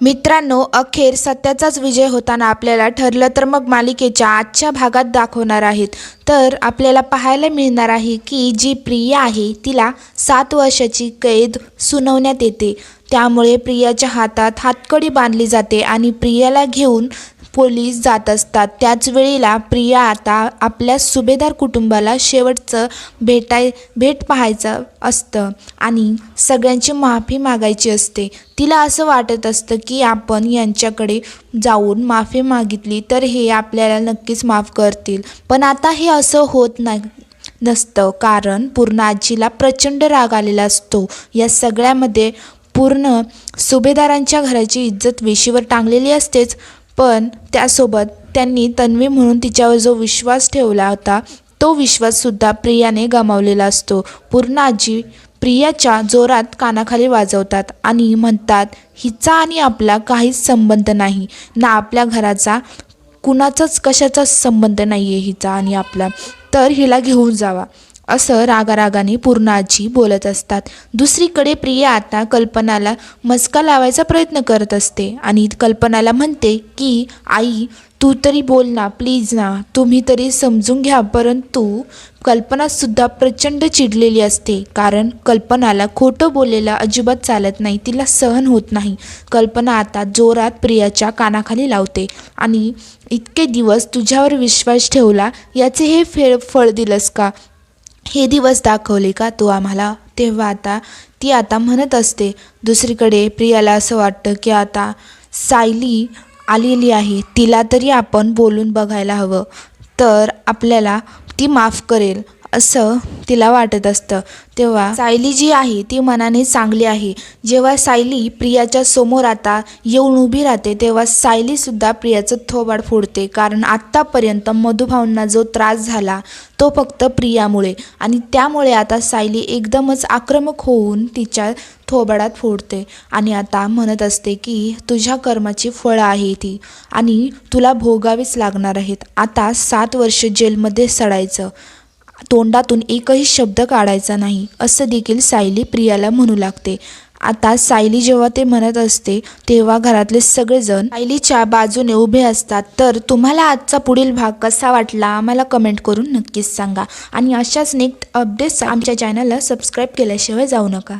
मित्रांनो अखेर सत्याचाच विजय होताना आपल्याला ठरलं तर मग मालिकेच्या आजच्या भागात दाखवणार आहेत. तर आपल्याला पाहायला मिळणार आहे की जी प्रिया आहे तिला सात वर्षाची कैद सुनावण्यात येते. त्यामुळे प्रियाच्या हातात हातकडी बांधली जाते आणि प्रियाला घेऊन पोलीस जात असतात. त्याच वेळेला प्रिया आता आपल्या सुभेदार कुटुंबाला शेवटचं भेटाय भेट पाहायचं असतं आणि सगळ्यांची माफी मागायची असते. तिला असं वाटत असतं की आपण यांच्याकडे जाऊन माफी मागितली तर हे आपल्याला नक्कीच माफ करतील. पण आता हे असं होत नाही नसतं. कारण पूर्ण आजीला प्रचंड राग आलेला असतो. या सगळ्यामध्ये पूर्ण सुभेदारांच्या घराची इज्जत वेशीवर टांगलेली असतेच. पण त्यासोबत त्यांनी तन्वी म्हणून तिच्यावर जो विश्वास ठेवला होता तो विश्वाससुद्धा प्रियाने गमावलेला असतो. पूर्ण आजी प्रियाच्या जोरात कानाखाली वाजवतात आणि म्हणतात हिचा आणि आपला काहीच संबंध नाही. ना आपल्या घराचा कुणाचाच कशाचाच संबंध नाही आहे हिचा आणि आपला. तर हिला घेऊन जावा. असं रागारागाने पूर्ण आजी बोलत असतात. दुसरीकडे प्रिया आता कल्पनाला मस्का लावायचा प्रयत्न करत असते आणि कल्पनाला म्हणते की आई तू तरी बोल ना प्लीज ना तुम्ही तरी समजून घ्या परंतु कल्पनासुद्धा प्रचंड चिडलेली असते कारण कल्पनाला खोटं बोललेलं अजिबात चालत नाही तिला सहन होत नाही. कल्पना आता जोरात प्रियाच्या कानाखाली लावते आणि इतके दिवस तुझ्यावर विश्वास ठेवला याचे हे फेळ फळ दिलंस का? हे दिवस दाखवले का? तू आम्हाला तेव्हा आता ती आता म्हणत असते. दुसरीकडे प्रियाला असं वाटतं की आता सायली आलेली आहे. तिला तरी आपण बोलून बघायला हवं. तर आपल्याला ती माफ करेल. असं तिला वाटत असतं. तेव्हा सायली जी आहे ती मनाने चांगली आहे. जेव्हा सायली प्रियाच्या समोर आता येऊन उभी राहते तेव्हा सायलीसुद्धा प्रियाचं थोबाड फोडते. कारण आत्तापर्यंत मधुभावना जो त्रास झाला तो फक्त प्रियामुळे. आणि त्यामुळे आता सायली एकदमच आक्रमक होऊन तिच्या थोबाडात फोडते. आणि आता म्हणत असते की तुझ्या कर्माची फळं आहे ती. आणि तुला भोगावीच लागणार आहेत. आता सात वर्ष जेलमध्ये सडायचं. तोंडातून एकही शब्द काढायचा नाही असं देखील सायली प्रियाला म्हणू लागते. आता सायली जेव्हा ते म्हणत असते तेव्हा घरातले सगळेजण सायलीच्या बाजूने उभे असतात. तर तुम्हाला आजचा पुढील भाग कसा वाटला आम्हाला कमेंट करून नक्कीच सांगा. आणि अशाच नेक्स्ट अपडेट्स आमच्या चॅनलला सबस्क्राईब केल्याशिवाय जाऊ नका.